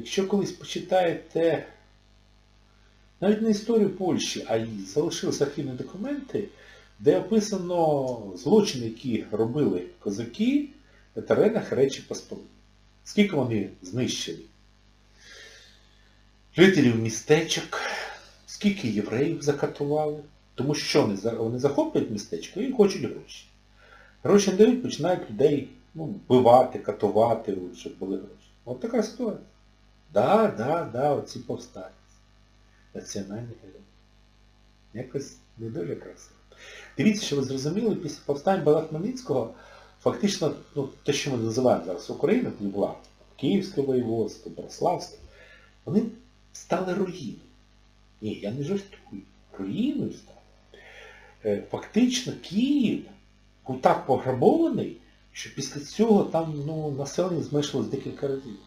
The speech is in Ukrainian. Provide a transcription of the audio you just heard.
якщо колись почитаєте навіть не історію Польщі, а й залишилися архівні документи, де описано злочини, які робили козаки на теренах Речі Посполити. Скільки вони знищили жителів містечок, скільки євреїв закатували, тому що вони захоплюють містечко і хочуть гроші. Гроші не дають, починають людей ну, вбивати, катувати, щоб були гроші. От така ситуація. Да, да, да, оці повстанці. Національні герої. Якось не дуже красиво. Дивіться, що ви зрозуміли, після повстань Богдана Хмельницького фактично ну, те, що ми називаємо зараз Україна, тоді була Київське воєводство, Брославське, вони стали руїною. Ні, я не жартую. Руїною стали. Е, Фактично Київ був так пограбований, що після цього там ну, населення зменшилось декілька разів.